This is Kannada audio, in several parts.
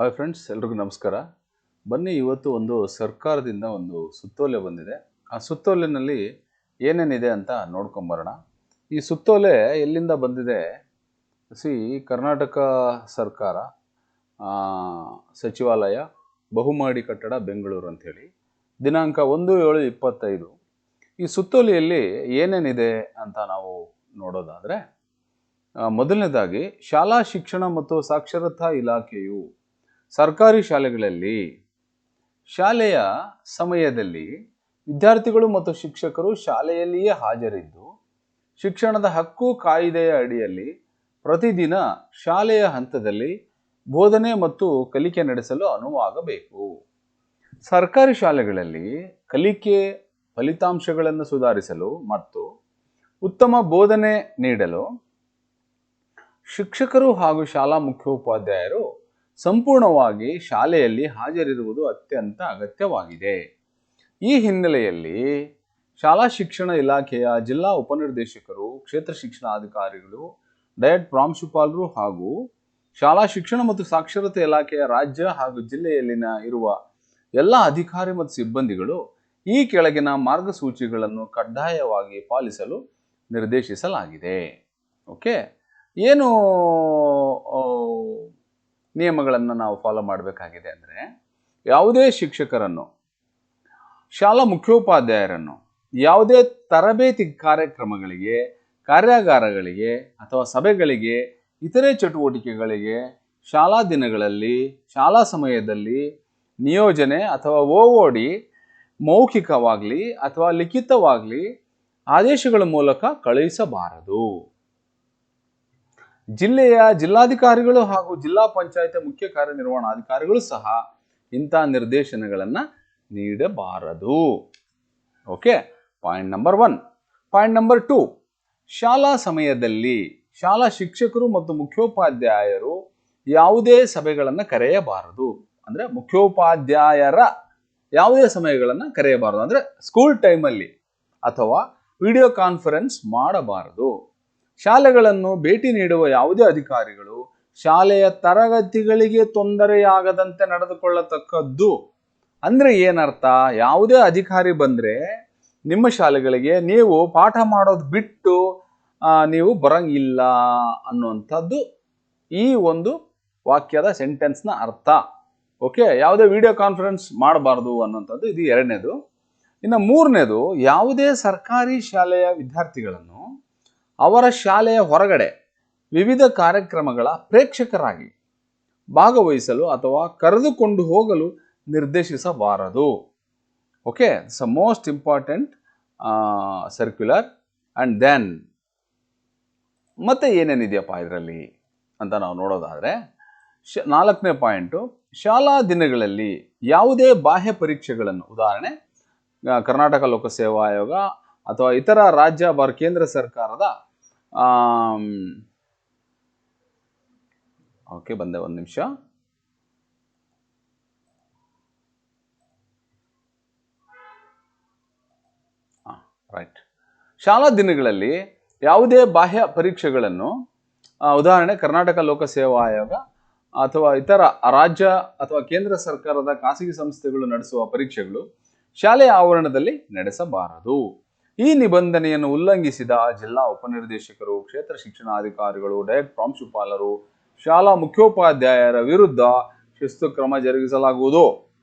ಹಾಯ್ ಫ್ರೆಂಡ್ಸ್ ಎಲ್ರಿಗೂ ನಮಸ್ಕಾರ. ಬನ್ನಿ ಇವತ್ತು ಒಂದು ಸರ್ಕಾರದಿಂದ ಒಂದು ಸುತ್ತೋಲೆ ಬಂದಿದೆ. ಆ ಸುತ್ತೋಲೆನಲ್ಲಿ ಏನೇನಿದೆ ಅಂತ ನೋಡ್ಕೊಂಬರೋಣ. ಈ ಸುತ್ತೋಲೆ ಎಲ್ಲಿಂದ ಬಂದಿದೆ? ಸಿ, ಕರ್ನಾಟಕ ಸರ್ಕಾರ ಸಚಿವಾಲಯ, ಬಹುಮಾಡಿ ಕಟ್ಟಡ, ಬೆಂಗಳೂರು ಅಂಥೇಳಿ. ದಿನಾಂಕ ಒಂದು ಏಳು ಇಪ್ಪತ್ತೈದು. ಈ ಸುತ್ತೋಲೆಯಲ್ಲಿ ಏನೇನಿದೆ ಅಂತ ನಾವು ನೋಡೋದಾದರೆ ಮೊದಲನೇದಾಗಿ ಶಾಲಾ ಶಿಕ್ಷಣ ಮತ್ತು ಸಾಕ್ಷರತಾ ಇಲಾಖೆಯು ಸರ್ಕಾರಿ ಶಾಲೆಗಳಲ್ಲಿ ಶಾಲೆಯ ಸಮಯದಲ್ಲಿ ವಿದ್ಯಾರ್ಥಿಗಳು ಮತ್ತು ಶಿಕ್ಷಕರು ಶಾಲೆಯಲ್ಲಿಯೇ ಹಾಜರಿದ್ದು, ಶಿಕ್ಷಣದ ಹಕ್ಕು ಕಾಯಿದೆಯ ಅಡಿಯಲ್ಲಿ ಪ್ರತಿದಿನ ಶಾಲೆಯ ಹಂತದಲ್ಲಿ ಬೋಧನೆ ಮತ್ತು ಕಲಿಕೆ ನಡೆಸಲು ಅನುವಾಗಬೇಕು. ಸರ್ಕಾರಿ ಶಾಲೆಗಳಲ್ಲಿ ಕಲಿಕೆ ಫಲಿತಾಂಶಗಳನ್ನು ಸುಧಾರಿಸಲು ಮತ್ತು ಉತ್ತಮ ಬೋಧನೆ ನೀಡಲು ಶಿಕ್ಷಕರು ಹಾಗೂ ಶಾಲಾ ಮುಖ್ಯೋಪಾಧ್ಯಾಯರು ಸಂಪೂರ್ಣವಾಗಿ ಶಾಲೆಯಲ್ಲಿ ಹಾಜರಿರುವುದು ಅತ್ಯಂತ ಅಗತ್ಯವಾಗಿದೆ. ಈ ಹಿನ್ನೆಲೆಯಲ್ಲಿ ಶಾಲಾ ಶಿಕ್ಷಣ ಇಲಾಖೆಯ ಜಿಲ್ಲಾ ಉಪನಿರ್ದೇಶಕರು, ಕ್ಷೇತ್ರ ಶಿಕ್ಷಣಾಧಿಕಾರಿಗಳು ಡಯಟ್ ಪ್ರಾಂಶುಪಾಲರು ಹಾಗೂ ಶಾಲಾ ಶಿಕ್ಷಣ ಮತ್ತು ಸಾಕ್ಷರತೆ ಇಲಾಖೆಯ ರಾಜ್ಯ ಹಾಗೂ ಜಿಲ್ಲೆಯಲ್ಲಿನ ಇರುವ ಎಲ್ಲ ಅಧಿಕಾರಿ ಮತ್ತು ಸಿಬ್ಬಂದಿಗಳು ಈ ಕೆಳಗಿನ ಮಾರ್ಗಸೂಚಿಗಳನ್ನು ಕಡ್ಡಾಯವಾಗಿ ಪಾಲಿಸಲು ನಿರ್ದೇಶಿಸಲಾಗಿದೆ. ಓಕೆ? ಏನು ನಿಯಮಗಳನ್ನು ನಾವು ಫಾಲೋ ಮಾಡಬೇಕಾಗಿದೆ ಅಂದರೆ ಯಾವುದೇ ಶಿಕ್ಷಕರನ್ನು, ಶಾಲಾ ಮುಖ್ಯೋಪಾಧ್ಯಾಯರನ್ನು, ಯಾವುದೇ ತರಬೇತಿ ಕಾರ್ಯಕ್ರಮಗಳಿಗೆ, ಕಾರ್ಯಾಗಾರಗಳಿಗೆ ಅಥವಾ ಸಭೆಗಳಿಗೆ, ಇತರೆ ಚಟುವಟಿಕೆಗಳಿಗೆ ಶಾಲಾ ದಿನಗಳಲ್ಲಿ, ಶಾಲಾ ಸಮಯದಲ್ಲಿ ನಿಯೋಜನೆ ಅಥವಾ ಓಓಡಿ ಮೌಖಿಕವಾಗಲಿ ಅಥವಾ ಲಿಖಿತವಾಗಲಿ ಆದೇಶಗಳ ಮೂಲಕ ಕಳುಹಿಸಬಾರದು. ಜಿಲ್ಲೆಯ ಜಿಲ್ಲಾಧಿಕಾರಿಗಳು ಹಾಗೂ ಜಿಲ್ಲಾ ಪಂಚಾಯತ್ ಮುಖ್ಯ ಕಾರ್ಯನಿರ್ವಹಣಾಧಿಕಾರಿಗಳು ಸಹ ಇಂಥ ನಿರ್ದೇಶನಗಳನ್ನು ನೀಡಬಾರದು. Okay point number one point number two ಶಾಲಾ ಸಮಯದಲ್ಲಿ ಶಾಲಾ ಶಿಕ್ಷಕರು ಮತ್ತು ಮುಖ್ಯೋಪಾಧ್ಯಾಯರು ಯಾವುದೇ ಸಭೆಗಳನ್ನು ಕರೆಯಬಾರದು. ಅಂದರೆ ಮುಖ್ಯೋಪಾಧ್ಯಾಯರ ಯಾವುದೇ ಸಮಯಗಳನ್ನು ಕರೆಯಬಾರದು. ಅಂದರೆ ಸ್ಕೂಲ್ ಟೈಮಲ್ಲಿ ಅಥವಾ ವಿಡಿಯೋ ಕಾನ್ಫರೆನ್ಸ್ ಮಾಡಬಾರದು. ಶಾಲೆಗಳನ್ನು ಭೇಟಿ ನೀಡುವ ಯಾವುದೇ ಅಧಿಕಾರಿಗಳು ಶಾಲೆಯ ತರಗತಿಗಳಿಗೆ ತೊಂದರೆಯಾಗದಂತೆ ನಡೆದುಕೊಳ್ಳತಕ್ಕದ್ದು. ಅಂದ್ರೆ ಏನರ್ಥ? ಯಾವುದೇ ಅಧಿಕಾರಿ ಬಂದ್ರೆ ನಿಮ್ಮ ಶಾಲೆಗಳಿಗೆ ನೀವು ಪಾಠ ಮಾಡೋದು ಬಿಟ್ಟು ನೀವು ಬರಂಗಿಲ್ಲ ಅನ್ನುವಂಥದ್ದು ಈ ಒಂದು ವಾಕ್ಯದ ಸೆಂಟೆನ್ಸ್ನ ಅರ್ಥ. ಓಕೆ? ಯಾವುದೇ ವಿಡಿಯೋ ಕಾನ್ಫರೆನ್ಸ್ ಮಾಡಬಾರ್ದು ಅನ್ನುವಂಥದ್ದು ಇದು ಎರಡನೇದು. ಇನ್ನು ಮೂರನೇದು, ಯಾವುದೇ ಸರ್ಕಾರಿ ಶಾಲೆಯ ವಿದ್ಯಾರ್ಥಿಗಳನ್ನು ಅವರ ಶಾಲೆಯ ಹೊರಗಡೆ ವಿವಿಧ ಕಾರ್ಯಕ್ರಮಗಳ ಪ್ರೇಕ್ಷಕರಾಗಿ ಭಾಗವಹಿಸಲು ಅಥವಾ ಕರೆದುಕೊಂಡು ಹೋಗಲು ನಿರ್ದೇಶಿಸಬಾರದು. ಓಕೆ ಸ most important circular and then ಮತ್ತೆ ಏನೇನಿದೆಯಪ್ಪ ಇದರಲ್ಲಿ ಅಂತ ನಾವು ನೋಡೋದಾದರೆ, ಶ, ನಾಲ್ಕನೇ ಪಾಯಿಂಟು ಶಾಲಾ ದಿನಗಳಲ್ಲಿ ಯಾವುದೇ ಬಾಹ್ಯ ಪರೀಕ್ಷೆಗಳನ್ನು, ಉದಾಹರಣೆ ಕರ್ನಾಟಕ ಲೋಕಸೇವಾ ಆಯೋಗ ಅಥವಾ ಇತರ ರಾಜ್ಯ ಬಾರ್ ಕೇಂದ್ರ ಸರ್ಕಾರದ ಓಕೆ, ಬಂದೆ ಒಂದು ನಿಮಿಷ. ರೈಟ್ ಶಾಲಾ ದಿನಗಳಲ್ಲಿ ಯಾವುದೇ ಬಾಹ್ಯ ಪರೀಕ್ಷೆಗಳನ್ನು ಉದಾಹರಣೆ ಕರ್ನಾಟಕ ಲೋಕಸೇವಾ ಆಯೋಗ ಅಥವಾ ಇತರ ರಾಜ್ಯ ಅಥವಾ ಕೇಂದ್ರ ಸರ್ಕಾರದ ಖಾಸಗಿ ಸಂಸ್ಥೆಗಳು ನಡೆಸುವ ಪರೀಕ್ಷೆಗಳು ಶಾಲೆಯ ಆವರಣದಲ್ಲಿ ನಡೆಸಬಾರದು. ಈ ನಿಬಂಧನೆಯನ್ನು ಉಲ್ಲಂಘಿಸಿದ ಜಿಲ್ಲಾ ಉಪನಿರ್ದೇಶಕರು, ಕ್ಷೇತ್ರ ಶಿಕ್ಷಣಾಧಿಕಾರಿಗಳು ಡಯಟ್ ಪ್ರಾಂಶುಪಾಲರು ಶಾಲಾ ಮುಖ್ಯೋಪಾಧ್ಯಾಯರ ವಿರುದ್ಧ ಶಿಸ್ತು ಕ್ರಮ ಜರುಗಿಸಲಾಗುವುದು.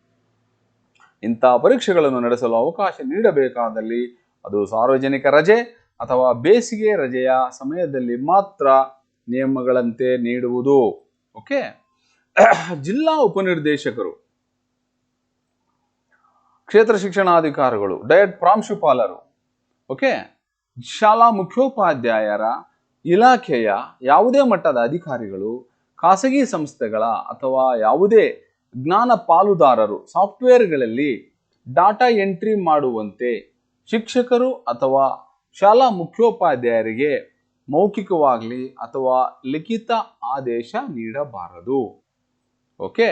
ಇಂಥ ಪರೀಕ್ಷೆಗಳನ್ನು ನಡೆಸಲು ಅವಕಾಶ ನೀಡಬೇಕಾದಲ್ಲಿ ಅದು ಸಾರ್ವಜನಿಕ ರಜೆ ಅಥವಾ ಬೇಸಿಗೆ ರಜೆಯ ಸಮಯದಲ್ಲಿ ಮಾತ್ರ ನಿಯಮಗಳಂತೆ ನೀಡುವುದು. ಓಕೆ? ಜಿಲ್ಲಾ ಉಪನಿರ್ದೇಶಕರು, ಕ್ಷೇತ್ರ ಶಿಕ್ಷಣಾಧಿಕಾರಿಗಳು ಡಯಟ್ ಪ್ರಾಂಶುಪಾಲರು ಓಕೆ ಶಾಲಾ ಮುಖ್ಯೋಪಾಧ್ಯಾಯರ ಇಲಾಖೆಯ ಯಾವುದೇ ಮಟ್ಟದ ಅಧಿಕಾರಿಗಳು, ಖಾಸಗಿ ಸಂಸ್ಥೆಗಳ ಅಥವಾ ಯಾವುದೇ ಜ್ಞಾನ ಪಾಲುದಾರರು ಸಾಫ್ಟ್ವೇರ್ಗಳಲ್ಲಿ ಡಾಟಾ ಎಂಟ್ರಿ ಮಾಡುವಂತೆ ಶಿಕ್ಷಕರು ಅಥವಾ ಶಾಲಾ ಮುಖ್ಯೋಪಾಧ್ಯಾಯರಿಗೆ ಮೌಖಿಕವಾಗಲಿ ಅಥವಾ ಲಿಖಿತ ಆದೇಶ ನೀಡಬಾರದು. ಓಕೆ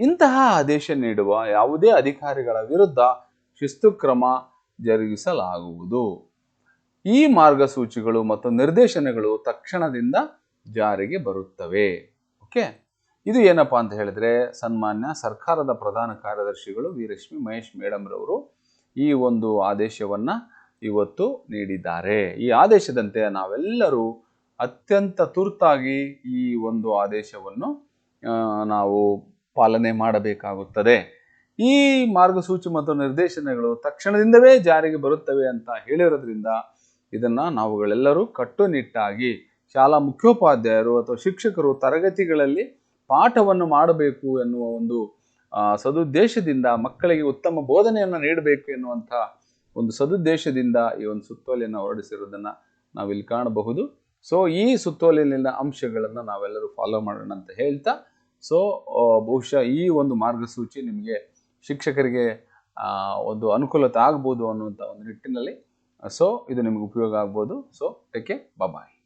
ಇಂತಹ ಆದೇಶ ನೀಡುವ ಯಾವುದೇ ಅಧಿಕಾರಿಗಳ ವಿರುದ್ಧ ಶಿಸ್ತು ಕ್ರಮ ಜರುಗಿಸಲಾಗುವುದು. ಈ ಮಾರ್ಗಸೂಚಿಗಳು ಮತ್ತು ನಿರ್ದೇಶನಗಳು ತಕ್ಷಣದಿಂದ ಜಾರಿಗೆ ಬರುತ್ತವೆ. ಓಕೆ? ಇದು ಏನಪ್ಪ ಅಂತ ಹೇಳಿದ್ರೆ, ಸನ್ಮಾನ್ಯ ಸರ್ಕಾರದ ಪ್ರಧಾನ ಕಾರ್ಯದರ್ಶಿಗಳು ವೀರಶ್ಮಿ, ಮಹೇಶ್ ಮೇಡಮ್ರವರು ಈ ಒಂದು ಆದೇಶವನ್ನು ಇವತ್ತು ನೀಡಿದ್ದಾರೆ. ಈ ಆದೇಶದಂತೆ ನಾವೆಲ್ಲರೂ ಅತ್ಯಂತ ತುರ್ತಾಗಿ ಈ ಒಂದು ಆದೇಶವನ್ನು ನಾವು ಪಾಲನೆ ಮಾಡಬೇಕಾಗುತ್ತದೆ. ಈ ಮಾರ್ಗಸೂಚಿ ಮತ್ತು ನಿರ್ದೇಶನಗಳು ತಕ್ಷಣದಿಂದವೇ ಜಾರಿಗೆ ಬರುತ್ತವೆ ಅಂತ ಹೇಳಿರೋದ್ರಿಂದ ಇದನ್ನು ನಾವುಗಳೆಲ್ಲರೂ ಕಟ್ಟುನಿಟ್ಟಾಗಿ ಶಾಲಾ ಮುಖ್ಯೋಪಾಧ್ಯಾಯರು ಅಥವಾ ಶಿಕ್ಷಕರು ತರಗತಿಗಳಲ್ಲಿ ಪಾಠವನ್ನು ಮಾಡಬೇಕು ಎನ್ನುವ ಒಂದು ಸದುದ್ದೇಶದಿಂದ ಮಕ್ಕಳಿಗೆ ಉತ್ತಮ ಬೋಧನೆಯನ್ನು ನೀಡಬೇಕು ಎನ್ನುವಂಥ ಒಂದು ಸದುದ್ದೇಶದಿಂದ ಈ ಒಂದು ಸುತ್ತೋಲೆಯನ್ನು ಹೊರಡಿಸಿರೋದನ್ನು ನಾವಿಲ್ಲಿ ಕಾಣಬಹುದು. ಸೊ ಈ ಸುತ್ತೋಲೆಯಲ್ಲಿನ ಅಂಶಗಳನ್ನು ನಾವೆಲ್ಲರೂ ಫಾಲೋ ಮಾಡೋಣ ಅಂತ ಹೇಳ್ತಾ ಸೊ ಬಹುಶಃ ಈ ಒಂದು ಮಾರ್ಗಸೂಚಿ ನಿಮಗೆ ಶಿಕ್ಷಕರಿಗೆ ಒಂದು ಅನುಕೂಲತೆ ಆಗ್ಬೋದು ಅನ್ನುವಂಥ ಒಂದು ನಿಟ್ಟಿನಲ್ಲಿ. ಸೊ ಇದು ನಿಮಗೆ ಉಪಯೋಗ ಆಗ್ಬೋದು. ಸೊ ಟೇಕೆ ಬಾಯ್